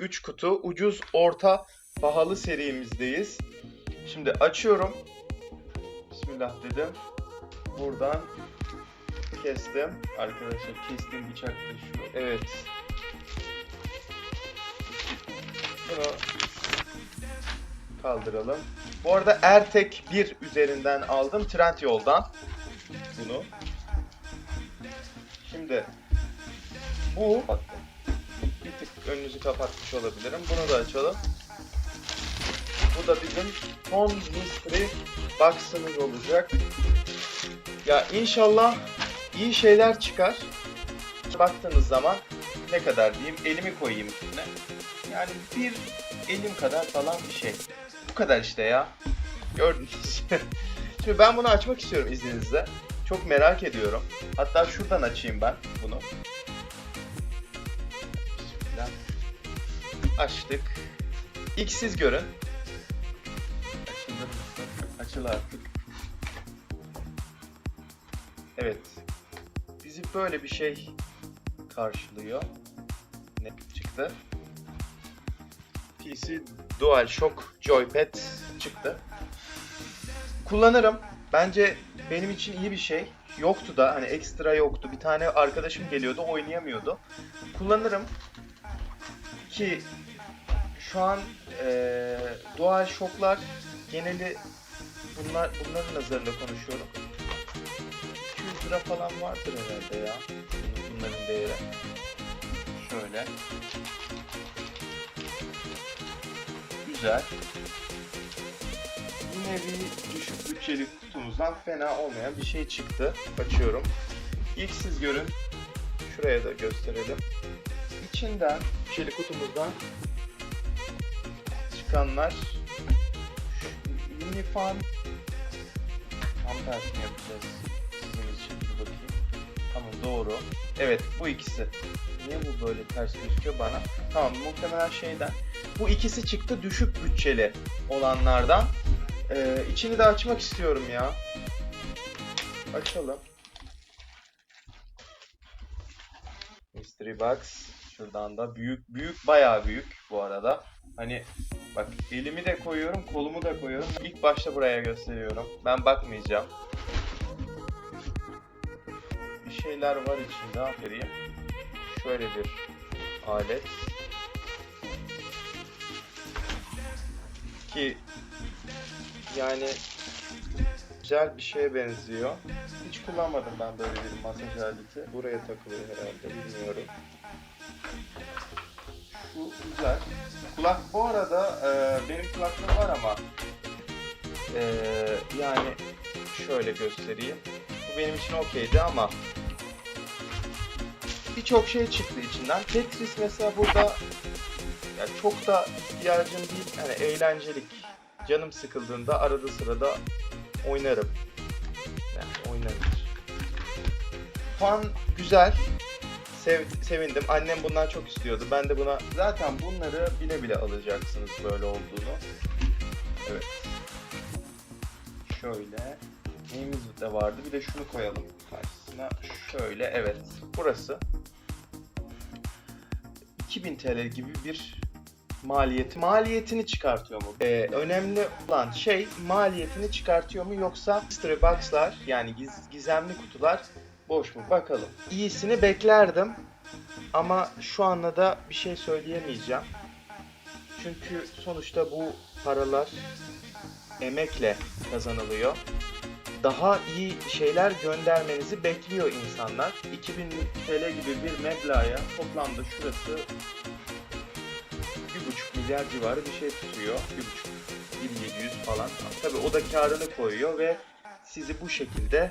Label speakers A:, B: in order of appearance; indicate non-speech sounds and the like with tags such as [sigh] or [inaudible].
A: 3 kutu ucuz, orta, pahalı serimizdeyiz. Şimdi açıyorum. Bismillah dedim. Buradan kestim. Arkadaşlar kestiğim bıçak da şu. Evet. Bunu kaldıralım. Bu arada Ertek 1 üzerinden aldım. Trendyol'dan bunu. Şimdi bu önünüzü kapatmış olabilirim. Bunu da açalım. Bu da bizim son mystery box'ımız olacak. Ya inşallah iyi şeyler çıkar. Baktığınız zaman ne kadar diyeyim elimi koyayım üstüne. Yani bir elim kadar falan bir şey. Bu kadar işte ya. Gördünüz. [laughs] Şimdi ben bunu açmak istiyorum izninizle. Çok merak ediyorum. Hatta şuradan açayım ben bunu. Açtık. İlk siz görün. Mısın? Açıl artık. Evet. Bizi böyle bir şey karşılıyor. Ne çıktı? PC DualShock Joypad çıktı. Kullanırım. Bence benim için iyi bir şey. Yoktu da hani ekstra yoktu. Bir tane arkadaşım geliyordu oynayamıyordu. Kullanırım. Ki şu an eee DualShock'lar geneli bunlar bunların nazarında konuşuyorum. 200 lira falan vardır herhalde ya. Bunların değeri. Şöyle. Güzel. Yine bir düşük bütçeli kutumuzdan fena olmayan bir şey çıktı. Açıyorum. İlk siz görün. Şuraya da gösterelim. İçinden bütçeli kutumuzdan çıkanlar şu mini fan tam tersini yapacağız sizin için bir bakayım. Tamam doğru. Evet bu ikisi. Niye bu böyle ters gözüküyor bana? Tamam muhtemelen şeyden. Bu ikisi çıktı düşük bütçeli olanlardan. Ee, içini de açmak istiyorum ya. Açalım. Mystery Box. Şuradan da büyük büyük bayağı büyük bu arada. Hani bak elimi de koyuyorum, kolumu da koyuyorum. İlk başta buraya gösteriyorum. Ben bakmayacağım. Bir şeyler var içinde. Aferin. Şöyle bir alet. Ki yani güzel bir şeye benziyor. Hiç kullanmadım ben böyle bir masaj aleti. Buraya takılıyor herhalde bilmiyorum. Şu güzel. Kulak bu arada e, benim kulaklığım var ama e, yani şöyle göstereyim. Bu benim için okeydi ama birçok şey çıktı içinden. Tetris mesela burada ya çok da ihtiyacım değil. Yani eğlencelik. Canım sıkıldığında arada sırada oynarım. Yani oynanır. Fan güzel. Sev, sevindim. Annem bundan çok istiyordu. Ben de buna zaten bunları bile bile alacaksınız böyle olduğunu. Evet. Şöyle. Neyimiz de vardı. Bir de şunu koyalım karşısına. Şöyle evet. Burası 2000 TL gibi bir maliyeti. Maliyetini çıkartıyor mu? Ee, önemli olan şey maliyetini çıkartıyor mu yoksa mystery box'lar yani giz- gizemli kutular boş mu? Bakalım. İyisini beklerdim ama şu anda da bir şey söyleyemeyeceğim. Çünkü sonuçta bu paralar emekle kazanılıyor. Daha iyi şeyler göndermenizi bekliyor insanlar. 2000 TL gibi bir meblağa toplamda şurası 1,5 milyar civarı bir şey tutuyor. 1,5 1700 falan. Tabii o da karını koyuyor ve sizi bu şekilde